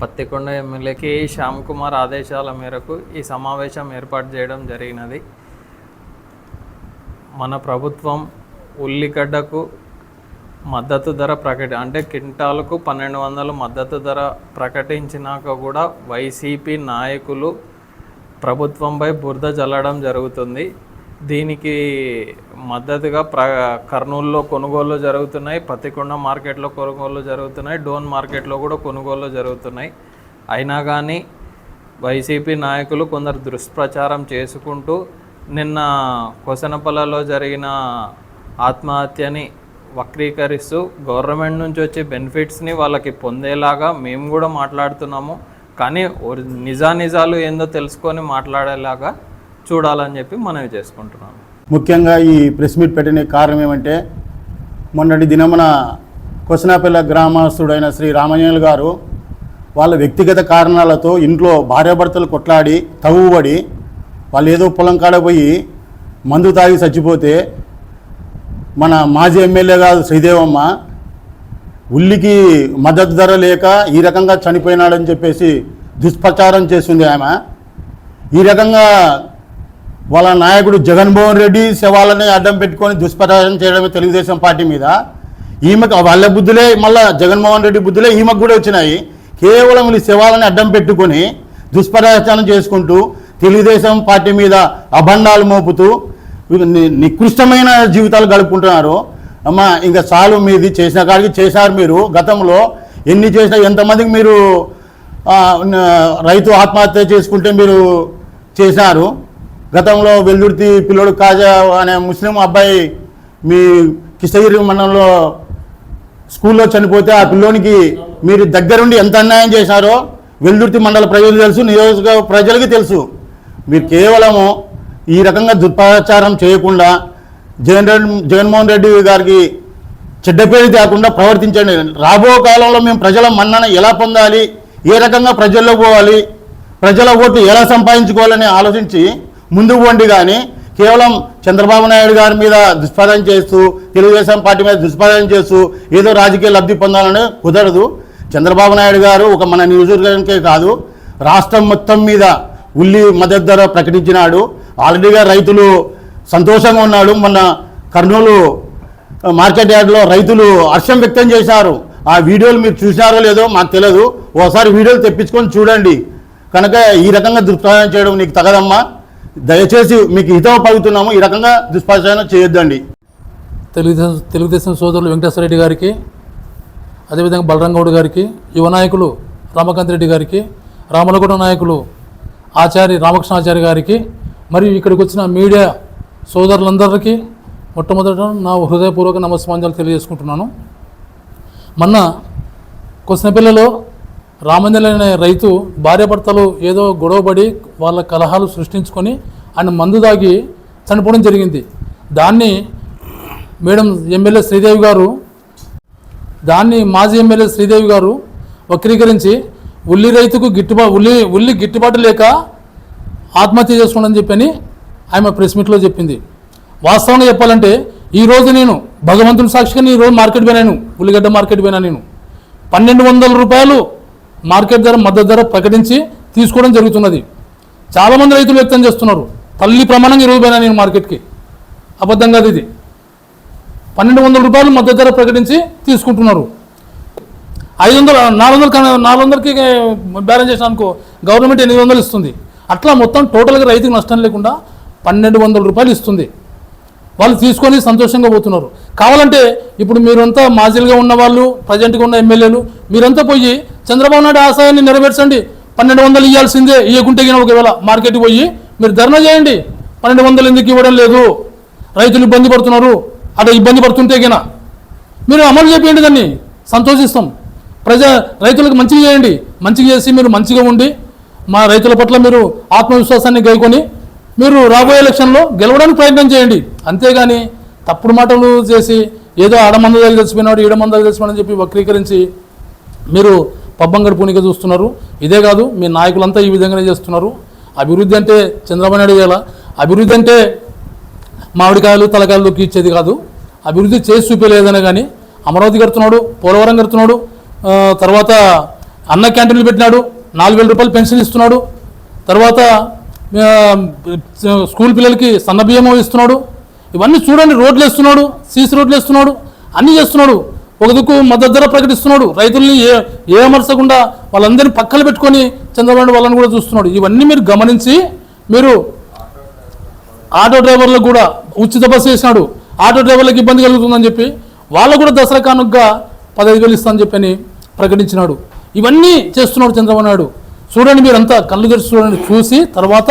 పత్తికొండ ఎమ్మెల్యేకి శ్యామ్ కుమార్ ఆదేశాల మేరకు ఈ సమావేశం ఏర్పాటు చేయడం జరిగినది. మన ప్రభుత్వం ఉల్లిగడ్డకు మద్దతు ధర ప్రకటి అంటే క్వింటాలకు పన్నెండు వందలు మద్దతు ధర ప్రకటించినాక కూడా వైసీపీ నాయకులు ప్రభుత్వంపై బురద జల్లడం జరుగుతుంది. దీనికి మద్దతుగా ప్ర కర్నూలులో కొనుగోలు జరుగుతున్నాయి పత్తికొండ మార్కెట్లో కొనుగోలు జరుగుతున్నాయి డోన్ మార్కెట్లో కూడా కొనుగోలు జరుగుతున్నాయి. అయినా కానీ వైసీపీ నాయకులు కొందరు దుష్ప్రచారం చేసుకుంటూ నిన్న కొసనపల్లలో జరిగిన ఆత్మహత్యని వక్రీకరిస్తూ గవర్నమెంట్ నుంచి వచ్చే బెనిఫిట్స్ని వాళ్ళకి పొందేలాగా మేము కూడా మాట్లాడుతున్నాము. కానీ నిజానిజాలు ఏందో తెలుసుకొని మాట్లాడేలాగా చూడాలని చెప్పి మనవి చేసుకుంటున్నాం. ముఖ్యంగా ఈ ప్రెస్ మీట్ పెట్టిన కారణం ఏమంటే మొన్నటి దినమున కొసనాపల్ల గ్రామస్తుడైన శ్రీ రామయ్యలు గారు వాళ్ళ వ్యక్తిగత కారణాలతో ఇంట్లో భార్యాభర్తలు కొట్లాడి తగుబడి వాళ్ళు ఏదో పొలం కాడ పోయి మందు తాగి చచ్చిపోతే మన మాజీ ఎమ్మెల్యే గారు శ్రీదేవమ్మ ఉల్లికి మద్దతు ధర లేక ఈ రకంగా చనిపోయినాడని చెప్పేసి దుష్ప్రచారం చేస్తుంది ఆమె. ఈ రకంగా వాళ్ళ నాయకుడు జగన్మోహన్ రెడ్డి శవాలని అడ్డం పెట్టుకొని దుష్ప్రచారం చేయడమే తెలుగుదేశం పార్టీ మీద. ఈమెకు వాళ్ళ బుద్ధులే మళ్ళా జగన్మోహన్ రెడ్డి బుద్ధులే ఈమెకు కూడా వచ్చినాయి. కేవలం ఈ శవాలని అడ్డం పెట్టుకొని దుష్ప్రచారం చేసుకుంటూ తెలుగుదేశం పార్టీ మీద అభండాలు మోపుతూ నికృష్టమైన జీవితాలు గడుపుకుంటున్నారు. అమ్మ ఇంకా చాలు మీది చేసిన కాడికి చేశారు మీరు. గతంలో ఎన్ని చేసినా ఎంతమందికి మీరు రైతు ఆత్మహత్య చేసుకుంటే మీరు చేశారు. గతంలో వెల్లుర్తి పిల్లోడు కాజా అనే ముస్లిం అబ్బాయి మీ కిష్టగిరి మండలంలో స్కూల్లో చనిపోతే ఆ పిల్లోనికి మీరు దగ్గరుండి ఎంత అన్యాయం చేశారో వెల్దుర్తి మండల ప్రజలు తెలుసు నియోజక ప్రజలకి తెలుసు. మీరు కేవలము ఈ రకంగా దుర్ప్రచారం చేయకుండా జగన్ రెడ్డి జగన్మోహన్ రెడ్డి గారికి చెడ్డ పేరు తేకుండా ప్రవర్తించండి. రాబో కాలంలో మేము ప్రజల మన్నన ఎలా పొందాలి ఏ రకంగా ప్రజల్లో పోవాలి ప్రజల ఓటు ఎలా సంపాదించుకోవాలని ఆలోచించి ముందుకు వండి కానీ కేవలం చంద్రబాబు నాయుడు గారి మీద దుష్ప్రచారం చేస్తూ తెలుగుదేశం పార్టీ మీద దుష్ప్రచారం చేస్తూ ఏదో రాజకీయ లబ్ధి పొందాలని కుదరదు. చంద్రబాబు నాయుడు గారు ఒక మన నియోజకవర్గానికే కాదు రాష్ట్రం మొత్తం మీద ఉల్లి మద్దతు ధర ప్రకటించినాడు. ఆల్రెడీగా రైతులు సంతోషంగా ఉన్నాడు. మొన్న కర్నూలు మార్కెట్ యార్డ్లో రైతులు హర్షం వ్యక్తం చేశారు. ఆ వీడియోలు మీరు చూసినారో లేదో మాకు తెలియదు ఓసారి వీడియోలు తెప్పించుకొని చూడండి. కనుక ఈ రకంగా దుష్ప్రచారం చేయడం నీకు తగదమ్మా. దయచేసి మీకు హితవ పలుకుతున్నాము. ఈ రకంగా దుష్ప్రచారం చేయొద్దండి. తెలుగుదేశం తెలుగుదేశం సోదరులు వెంకటేశ్వర రెడ్డి గారికి అదేవిధంగా బలరంగౌడ్ గారికి యువ నాయకులు రామకాంత్ రెడ్డి గారికి రామలగూడ నాయకులు ఆచార్య రామకృష్ణాచార్య గారికి మరియు ఇక్కడికి వచ్చిన మీడియా సోదరులందరికీ మొట్టమొదట నా హృదయపూర్వక నమస్కారాలు తెలియజేసుకుంటున్నాను. మొన్న కొసినపిల్లలో రామంజలి అనే రైతు భార్యాభర్తలు ఏదో గొడవపడి వాళ్ళ కలహాలు సృష్టించుకొని ఆయన మందు దాగి చనిపోవడం జరిగింది. దాన్ని మేడం ఎమ్మెల్యే శ్రీదేవి గారు దాన్ని మాజీ ఎమ్మెల్యే శ్రీదేవి గారు వక్రీకరించి ఉల్లి రైతుకు గిట్టుబాటు ఉల్లి ఉల్లి గిట్టుబాటు లేక ఆత్మహత్య చేసుకోండి చెప్పని ఆమె ప్రెస్ మీట్లో చెప్పింది. వాస్తవంగా చెప్పాలంటే ఈరోజు నేను భగవంతుని సాక్షిగా నేను ఈ రోజు మార్కెట్ పోయినాను ఉల్లిగడ్డ మార్కెట్ పోయినా నేను. పన్నెండు వందల రూపాయలు మార్కెట్ ధర మద్దతు ధర ప్రకటించి తీసుకోవడం జరుగుతున్నది. చాలామంది రైతులు వ్యక్తం చేస్తున్నారు తల్లి ప్రమాణంగా ఈరోజు పోయినా నేను మార్కెట్కి. అబద్ధం కాదు ఇది. పన్నెండు వందల రూపాయలు మద్దతు ధర ప్రకటించి తీసుకుంటున్నారు. ఐదు వందలు నాలుగు వందలు కన- నాలుగు వందలకి బ్యాలెన్స్ చేసిన అనుకో గవర్నమెంట్ ఎనిమిది వందలు ఇస్తుంది. అట్లా మొత్తం టోటల్గా రైతుకు నష్టం లేకుండా పన్నెండు వందల రూపాయలు ఇస్తుంది. వాళ్ళు తీసుకొని సంతోషంగా పోతున్నారు. కావాలంటే ఇప్పుడు మీరంతా మాజీలుగా ఉన్న వాళ్ళు ప్రజెంట్గా ఉన్న ఎమ్మెల్యేలు మీరంతా పోయి చంద్రబాబు నాయుడు ఆశయాన్ని నెరవేర్చండి. పన్నెండు వందలు ఇవ్వాల్సిందే ఇవ్వకుంటే ఒకవేళ మార్కెట్కి పోయి మీరు ధర్నా చేయండి. పన్నెండు వందలు ఎందుకు ఇవ్వడం లేదు? రైతులు ఇబ్బంది పడుతున్నారు. అక్కడ ఇబ్బంది పడుతుంటే గిన. మీరు అమలు చేయండి దాన్ని. సంతోషిస్తాం. ప్రజా రైతులకు మంచిగా చేయండి. మంచిగా చేసి మీరు మంచిగా ఉండి మా రైతుల పట్ల మీరు ఆత్మవిశ్వాసాన్ని గైకొని మీరు రాబోయే ఎలక్షన్లో గెలవడానికి ప్రయత్నం చేయండి. అంతేగాని తప్పుడు మాటలు చేసి ఏదో ఆడమందలు తెలిసిపోయినాడు ఈడమంద దగ్గర తెలిసిపోయినని చెప్పి వక్రీకరించి మీరు పబ్బం గడుపునిగా చూస్తున్నారు. ఇదే కాదు మీ నాయకులంతా ఈ విధంగానే చేస్తున్నారు. అభివృద్ధి అంటే చంద్రబాబు నాయుడు చేయాల? అభివృద్ధి అంటే మామిడికాయలు తలకాయలు ఇచ్చేది కాదు. అభివృద్ధి చేసి చూపేలేదనే కానీ అమరావతి కడుతున్నాడు పోలవరం కడుతున్నాడు తర్వాత అన్న క్యాంటీన్లు పెట్టినాడు నాలుగు వేల రూపాయలు పెన్షన్ ఇస్తున్నాడు తర్వాత స్కూల్ పిల్లలకి సన్నబియ్యము ఇస్తున్నాడు ఇవన్నీ చూడండి రోడ్లు వేస్తున్నాడు సీసీ రోడ్లు వేస్తున్నాడు అన్నీ చేస్తున్నాడు. ఒక దిక్కు మద్దతు ధర ప్రకటిస్తున్నాడు. రైతుల్ని ఏ ఏమర్చకుండా వాళ్ళందరినీ పక్కన పెట్టుకొని చంద్రబాబు నాయుడు వాళ్ళని కూడా చూస్తున్నాడు. ఇవన్నీ మీరు గమనించి మీరు ఆటో డ్రైవర్లకు కూడా ఉచిత బస్సు వేసినాడు. ఆటో డ్రైవర్లకు ఇబ్బంది కలుగుతుందని చెప్పి వాళ్ళకు కూడా దసరా కానుకగా పదహైదు వేలు ఇస్తానని చెప్పని ప్రకటించినాడు. ఇవన్నీ చేస్తున్నాడు చంద్రబాబు నాయుడు. చూడండి మీరంతా కళ్ళు తెరిచి చూడండి చూసి తర్వాత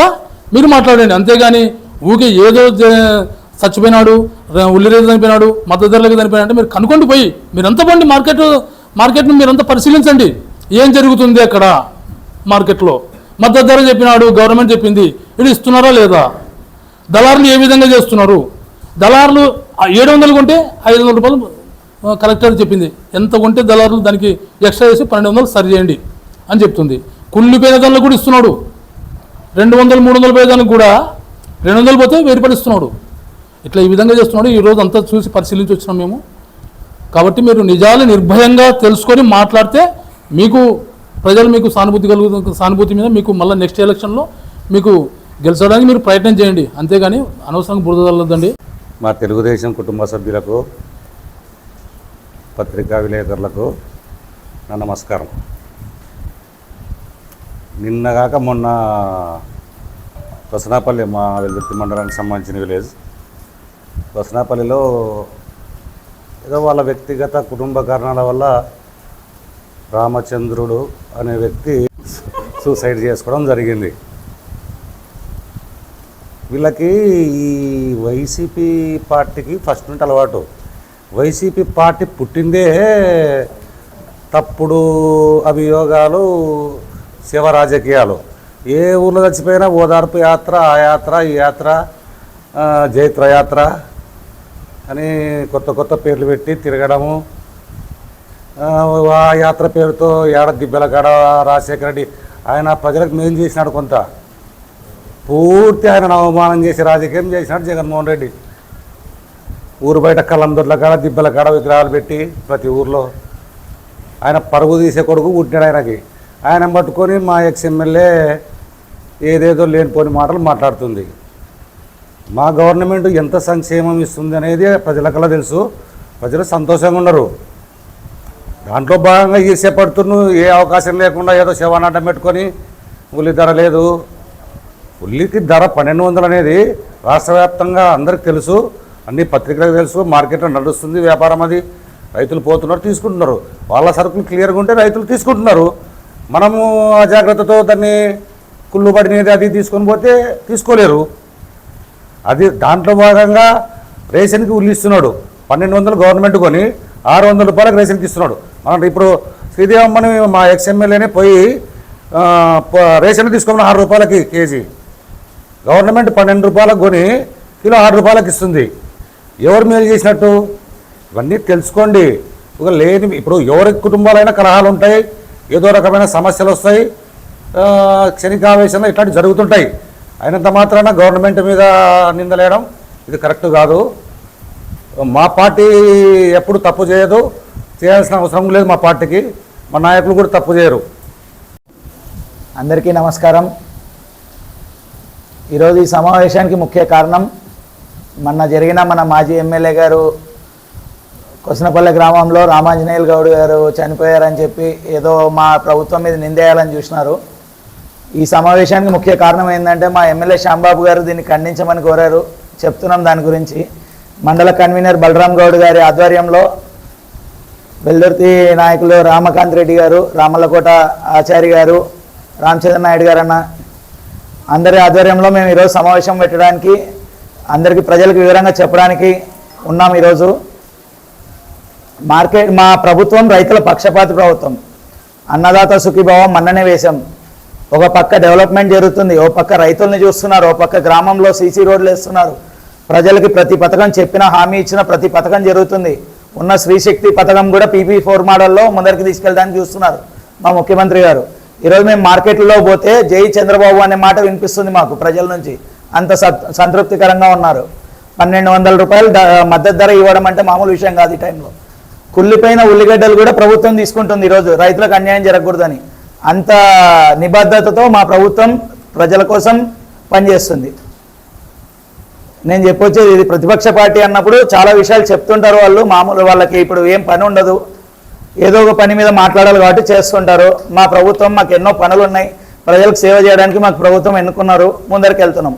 మీరు మాట్లాడండి. అంతేగాని ఊకే ఏదో చచ్చిపోయినాడు ర- ఉల్లి రేటు చనిపోయినాడు మద్దతు ధరలకు చనిపోయినాడు అంటే మీరు కనుక్కోండి పోయి మీరంతా పోండి మార్కెట్ మార్కెట్ను మీరంతా పరిశీలించండి. ఏం జరుగుతుంది అక్కడ మార్కెట్లో? మద్దతు ధర చెప్పినాడు గవర్నమెంట్ చెప్పింది వీళ్ళు ఇస్తున్నారా లేదా? దళారులు ఏ విధంగా చేస్తున్నారు? దళారులు ఏడు వందలు కొంటే ఐదు వందల రూపాయలు కలెక్టర్ చెప్పింది. ఎంత కొంటే దళారులు దానికి ఎక్స్ట్రా చేసి పన్నెండు వందలు సరి చేయండి అని చెప్తుంది. కుళ్ళిపోయిన దానిలో కూడా ఇస్తున్నాడు. రెండు వందలు మూడు వందలు పోయేదానికి కూడా రెండు వందలు పోతే వెయ్యి రూపాయలు ఇస్తున్నాడు. ఇట్లా ఈ విధంగా చేస్తున్నాడు. ఈ రోజు అంతా చూసి పరిశీలించి వచ్చినాం మేము. కాబట్టి మీరు నిజాలు నిర్భయంగా తెలుసుకొని మాట్లాడితే మీకు ప్రజలు మీకు సానుభూతి కలుగుతుంది సానుభూతి మీద మీకు మళ్ళీ నెక్స్ట్ ఎలక్షన్లో మీకు గెలిచడానికి మీరు ప్రయత్నం చేయండి. అంతేగాని అనవసరంగా బురద మా తెలుగుదేశం కుటుంబ సభ్యులకు పత్రికా విలేకరులకు నా నమస్కారం. నిన్నగాక మొన్న వసనాపల్లి మా వెల్దుర్తి మండలానికి సంబంధించిన విలేజ్ వసనాపల్లిలో ఏదో వాళ్ళ వ్యక్తిగత కుటుంబ కారణాల వల్ల రామచంద్రుడు అనే వ్యక్తి సూసైడ్ చేసుకోవడం జరిగింది. వీళ్ళకి ఈ వైసీపీ పార్టీకి ఫస్ట్ నుండి అలవాటు. వైసీపీ పార్టీ పుట్టిందే తప్పుడు అభియోగాలు శివ రాజకీయాలు ఏ ఊర్లో చచ్చిపోయినా ఓదార్పు యాత్ర ఆ యాత్ర ఈ యాత్ర జైత్ర యాత్ర అని కొత్త కొత్త పేర్లు పెట్టి తిరగడము. ఆ, యాత్ర పేరుతో ఏడ దిబ్బెల కాడ రాజశేఖర రెడ్డి ఆయన ప్రజలకు మేం చేసినాడు కొంత. పూర్తి ఆయన అవమానం చేసి రాజకీయం చేసినాడు జగన్మోహన్ రెడ్డి. ఊరు బయట కళ్ళం దొడ్ల కాడ దిబ్బల కాడ విగ్రహాలు పెట్టి ప్రతి ఊర్లో ఆయన పరుగు తీసే కొడుకు పుట్టినాడు ఆయనకి. ఆయన పట్టుకొని మా ఎక్స్ ఎమ్మెల్యే ఏదేదో లేనిపోని మాటలు మాట్లాడుతుంది. మా గవర్నమెంట్ ఎంత సంక్షేమం ఇస్తుంది అనేది ప్రజలకల్లా తెలుసు. ప్రజలు సంతోషంగా ఉన్నారు. దాంట్లో భాగంగా ఈ చేపడుతున్న ఏ అవకాశం లేకుండా ఏదో శవాన్ని పెట్టుకొని ఉల్లి ధర లేదు. ఉల్లికి ధర పన్నెండు వందలు అనేది రాష్ట్ర వ్యాప్తంగా అందరికి తెలుసు. అన్ని పత్రికలకు తెలుసు. మార్కెట్లో నడుస్తుంది వ్యాపారం అది. రైతులు పోతున్నారు తీసుకుంటున్నారు. వాళ్ళ సరుకులు క్లియర్గా ఉంటే రైతులు తీసుకుంటున్నారు. మనము అజాగ్రత్తతో దాన్ని కుళ్ళు పడినది అది తీసుకొని పోతే తీసుకోలేరు. అది దాంట్లో భాగంగా రేషన్కి ఉల్లి ఇస్తున్నాడు పన్నెండు వందలు గవర్నమెంట్ కొని ఆరు వందల రూపాయలకు రేషన్కి ఇస్తున్నాడు. మనం ఇప్పుడు శ్రీదేవమ్మని మా ఎక్స్ ఎమ్మెల్యేనే పోయి రేషన్ తీసుకోమని ఆరు రూపాయలకి కేజీ. గవర్నమెంట్ పన్నెండు రూపాయలకు కొని కిలో ఆరు రూపాయలకు ఇస్తుంది. ఎవరు మేలు చేసినట్టు? ఇవన్నీ తెలుసుకోండి. ఒక లేని ఇప్పుడు ఎవరి కుటుంబాలైనా కలహాలు ఉంటాయి ఏదో రకమైన సమస్యలు వస్తాయి క్షణికావేశంలో ఇట్లాంటివి జరుగుతుంటాయి. అయినంత మాత్రాన గవర్నమెంట్ మీద నిందలేయడం ఇది కరెక్ట్ కాదు. మా పార్టీ ఎప్పుడు తప్పు చేయదు. చేయాల్సిన అవసరం లేదు మా పార్టీకి. మా నాయకులు కూడా తప్పు చేయరు. అందరికీ నమస్కారం. ఈరోజు ఈ సమావేశానికి ముఖ్య కారణం మొన్న జరిగిన మన మాజీ ఎమ్మెల్యే గారు కొసనపల్లె గ్రామంలో రామాంజనేయులు గౌడ్ గారు చనిపోయారని చెప్పి ఏదో మా ప్రభుత్వం మీద నిందేయాలని చూసినారు. ఈ సమావేశానికి ముఖ్య కారణం ఏంటంటే మా ఎమ్మెల్యే శ్యాంబాబు గారు దీన్ని ఖండించమని కోరారు. చెప్తున్నాం దాని గురించి. మండల కన్వీనర్ బలరాం గౌడ్ గారి ఆధ్వర్యంలో వెల్దుర్తి నాయకులు రామకాంత్ రెడ్డి గారు రామలకోట ఆచారి గారు రామచంద్ర నాయుడు గారు అన్న అందరి ఆధ్వర్యంలో మేము ఈరోజు సమావేశం పెట్టడానికి అందరికీ ప్రజలకు వివరంగా చెప్పడానికి ఉన్నాం ఈరోజు. మార్కెట్ మా ప్రభుత్వం రైతుల పక్షపాతి ప్రభుత్వం. అన్నదాత సుఖీభావం మన్ననే వేశాం. ఒక పక్క డెవలప్మెంట్ జరుగుతుంది ఓ పక్క రైతుల్ని చూస్తున్నారు ఓ పక్క గ్రామంలో సీసీ రోడ్లు వేస్తున్నారు. ప్రజలకి ప్రతి పథకం చెప్పిన హామీ ఇచ్చిన ప్రతి పథకం జరుగుతుంది. ఉన్న శ్రీశక్తి పథకం కూడా పీపీ ఫోర్ మోడల్లో ముందరికి తీసుకెళ్ళడానికి చూస్తున్నారు మా ముఖ్యమంత్రి గారు. ఈరోజు మేము మార్కెట్లో పోతే జై చంద్రబాబు అనే మాట వినిపిస్తుంది మాకు ప్రజల నుంచి. అంత సత్ సంతృప్తికరంగా ఉన్నారు. పన్నెండు వందల రూపాయలు మద్దతు ధర ఇవ్వడం అంటే మామూలు విషయం కాదు ఈ టైంలో. కుళ్ళిపోయిన ఉల్లిగడ్డలు కూడా ప్రభుత్వం తీసుకుంటుంది ఈరోజు. రైతులకు అన్యాయం జరగకూడదని. అంత నిబద్ధతతో మా ప్రభుత్వం ప్రజల కోసం పనిచేస్తుంది. నేను చెప్పొచ్చేది ఇది ప్రతిపక్ష పార్టీ అన్నప్పుడు చాలా విషయాలు చెప్తుంటారు వాళ్ళు మామూలు వాళ్ళకి ఇప్పుడు ఏం పని ఉండదు. ఏదో ఒక పని మీద మాట్లాడాలి కాబట్టి చేస్తుంటారు. మా ప్రభుత్వం మాకు ఎన్నో పనులు ఉన్నాయి ప్రజలకు సేవ చేయడానికి మాకు ప్రభుత్వం ఎన్నుకున్నారు. ముందరికి వెళ్తున్నాం